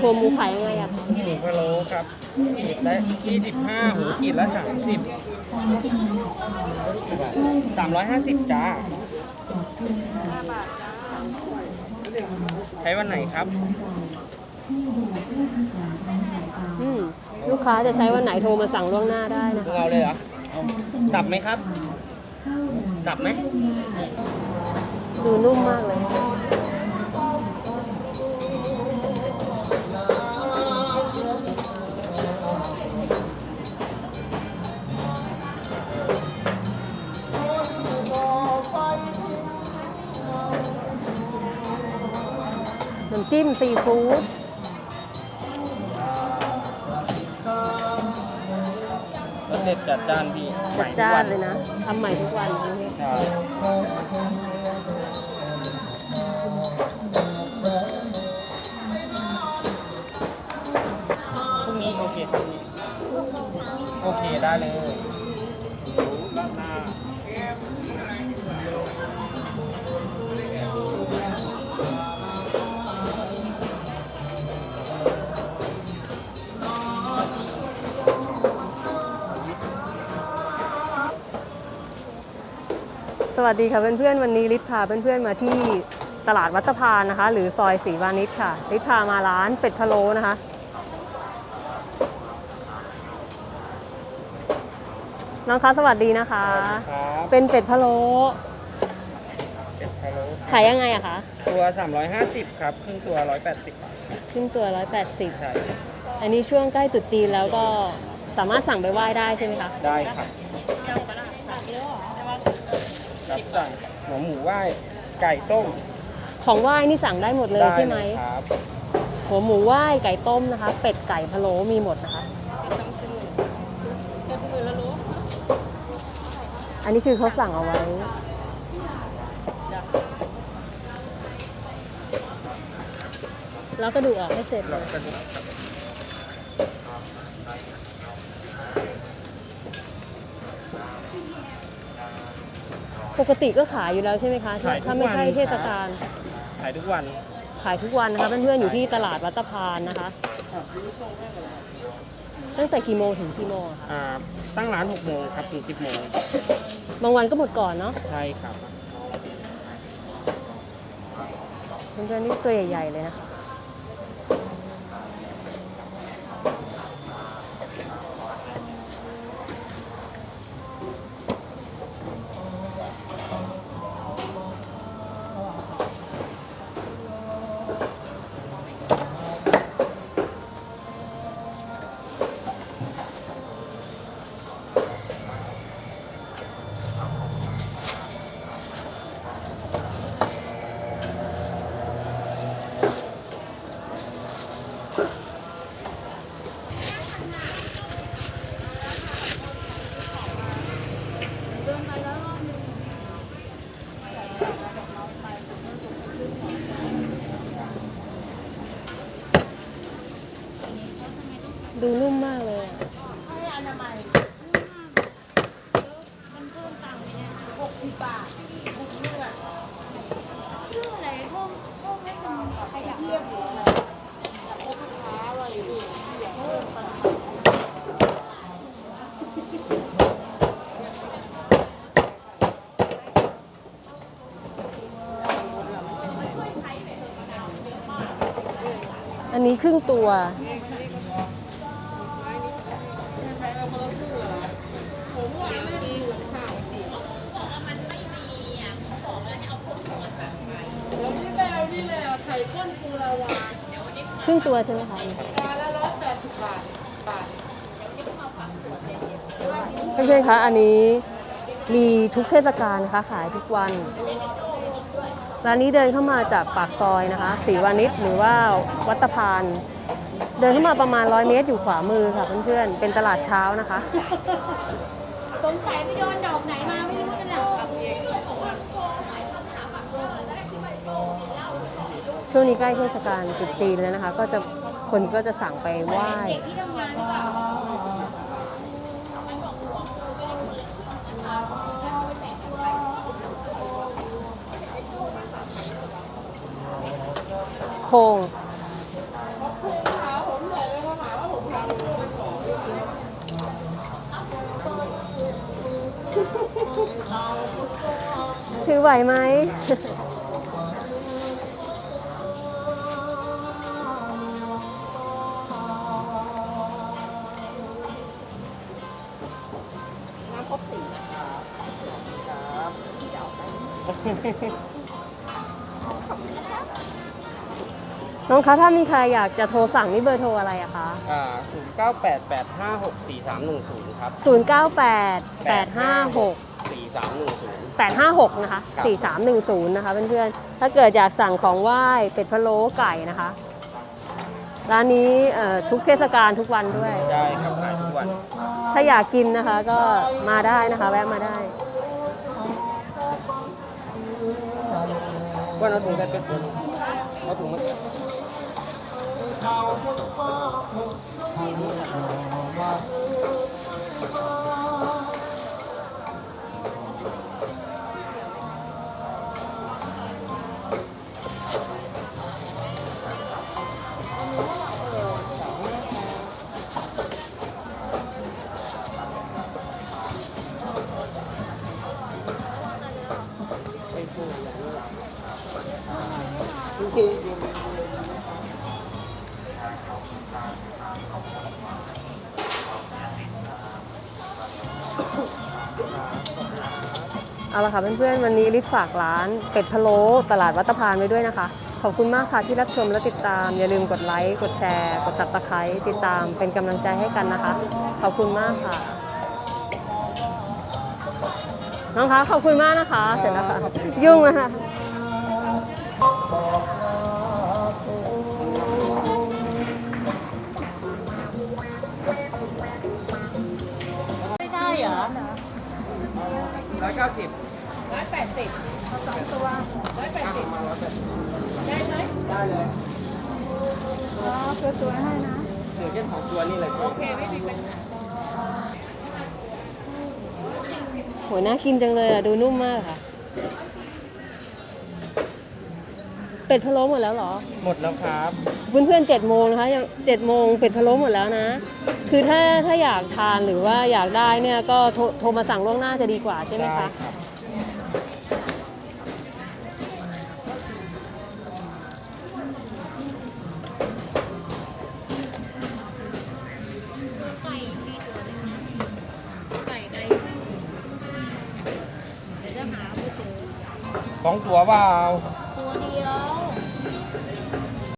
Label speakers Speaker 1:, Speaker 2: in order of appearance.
Speaker 1: หัวหมูขายยังไงอะคะ
Speaker 2: หมูพะโล้ครับขีดละ25หูขีดละ30 350จ้าใช้วันไหนครับ
Speaker 1: อืมลูกค้าจะใช้วันไหนโทรมาสั่งล่วงหน้าได้นะ
Speaker 2: มึง
Speaker 1: คะ
Speaker 2: เอาเลยเหรอดับไหมครับดับไหม
Speaker 1: ดูนุ่มมากเลย น้ำจิ้มซีฟู้ด
Speaker 2: รสเด็ดจัดจ้านพี่ให
Speaker 1: จั
Speaker 2: ม่
Speaker 1: ด
Speaker 2: ทุก
Speaker 1: จ้า
Speaker 2: วัน
Speaker 1: เลยนะทำใหม่ทุกวันนะพี่
Speaker 2: ใช่พรุ่งนี้โอเคครับพี่โอเคได้เลย
Speaker 1: วัสดีค่ะเพื่อนๆ วันนี้ลิศพาเพื่อนๆมาที่ตลาดวัดสะพานนะคะ หรือซอยศรีวานิชค่ะ ลิศพามาร้านเป็ดพะโล้นะคะ น้องคะสวัสดีนะคะ
Speaker 2: ครับ
Speaker 1: เป็นเป็ดพะโล้
Speaker 2: เป็ดพะโล้
Speaker 1: ขายยังไงอะคะ
Speaker 2: ตัว 350 ครับ ครึ่งตัว 180 บาท
Speaker 1: ครึ่งตัว180
Speaker 2: ใช่
Speaker 1: อันนี้ช่วงใกล้ตรุษจีนแล้วก็สามารถสั่งไปไหว้ได้ใช่ไหมคะ
Speaker 2: ได้ครับ รับสั่งหัวหมูไหว้ไก่ต้ม
Speaker 1: ของไหว้นี่สั่งได้หมดเลยใช่ไหม
Speaker 2: ด้เลยครับ
Speaker 1: หัวหมูไหว้ไก่ต้มนะคะ เป็ดไก่พะโล้มีหมดนะคะ อันนี้คือเขาสั่งเอาไว้ แล้วก็ดูกออกให้เสร็จเล
Speaker 2: เรา
Speaker 1: ย
Speaker 2: ก็ดูค
Speaker 1: ปกติก็ขายอยู่แล้วใช่ไหมคะ
Speaker 2: ขายทุก
Speaker 1: ถ้าไม่ใช่
Speaker 2: วัน
Speaker 1: เทศกาล
Speaker 2: ขายทุกวัน
Speaker 1: ขายทุกวันนะคะเพื่อนๆอยู่ที่ตลาดวัดตะพานนะคะ ตั้งแต่กี่โมงถึงกี่โมงอะคะ
Speaker 2: อ่า ตั้งร้าน6โมงครับถึง10โมง
Speaker 1: บางวันก็หมดก่อนเนาะ
Speaker 2: ใช่ครับ
Speaker 1: เพื่อนๆนี่ตัวใหญ่ๆเลยนะคะ ดูนุ่มมากเลยอะอันนี้ครึ่งตัว ครึ่งตัวใช่ไหมคะเพื่อนๆคะอันนี้มีทุกเทศกาลนะคะขายทุกวันร้านนี้เดินเข้ามาจากปากซอยนะคะศรีวานิชหรือว่าวัดตะพาน เดินเข้ามาประมาณ100เมตรอยู่ขวามือค่ะเพื่อนๆเป็นตลาดเช้านะคะ
Speaker 3: สงสัยไปโดนดอกไหนมาไม่รู้นั่นแหละ
Speaker 1: ช่วงนี้ใกล้เทศกาลตรุษจีนแล้วนะคะ ก็จะคนก็จะสั่งไปไหว้
Speaker 3: เด็กที่ทำงานหรือเปล่า
Speaker 1: คงถือไหวไหม น้องคะถ้ามีใครอยากจะโทรสั่งนี่เบอร์โทรอะไรอะคะ
Speaker 2: อ่าศูนย์เก้าแปดแปดห้าหกสี่สามหนึ่งศูนย์ครับ
Speaker 1: 098 856
Speaker 2: สี่สามหนึ่งศูนย์
Speaker 1: 856 นะคะ
Speaker 2: ครับ
Speaker 1: 4310 นะคะเพื่อนๆ ถ้าเกิดอยากสั่งของไหว้เป็ดพะโล้ไก่นะคะ ร้านนี้เอ่อทุกเทศกาลทุกวันด้วย
Speaker 2: ได้ครับขายทุกวัน
Speaker 1: ถ้าอยากกินนะคะก็มาได้นะคะ แวะมาได้
Speaker 2: ว่าเอาถุงได้เป็นตัวเอาถุงมา
Speaker 1: เอาละค่ะเพื่อนๆ วันนี้ลิฟฝากร้านเป็ดพะโล้ตลาดวัตพานไว้ด้วยนะคะ ขอบคุณมากค่ะที่รับชมและติดตาม อย่าลืมกดไลค์ กดแชร์ กดตับตะไคร้ติดตามเป็นกำลังใจให้กันนะคะ ขอบคุณมากค่ะ น้องคะขอบคุณมากนะคะ เสร็จแล้วค่ะ ยุ่งแล้วค่ะ
Speaker 3: อ๋
Speaker 2: อ
Speaker 3: ตัวตัวให้นะ
Speaker 2: เหลือแค่สองตัวนี่เลย
Speaker 3: โอเคไม่มีปัญหา
Speaker 1: โหน่ากินจังเลยอะ ดูนุ่มมากค่ะ เป็ดพะโล้หมดแล้วเหรอ
Speaker 2: หมดแล้วครับ
Speaker 1: เพื่อนๆเจ็ดโมงนะคะยังเจ็ดโมงเป็ดพะโล้หมดแล้วนะ คือถ้าถ้าอยากทานหรือว่าอยากได้เนี่ยก็โทรโทรมาสั่งล่วงหน้าจะดีกว่าใช่ไหม
Speaker 2: ได้
Speaker 1: คะ
Speaker 3: ขอ
Speaker 2: งตัวว่า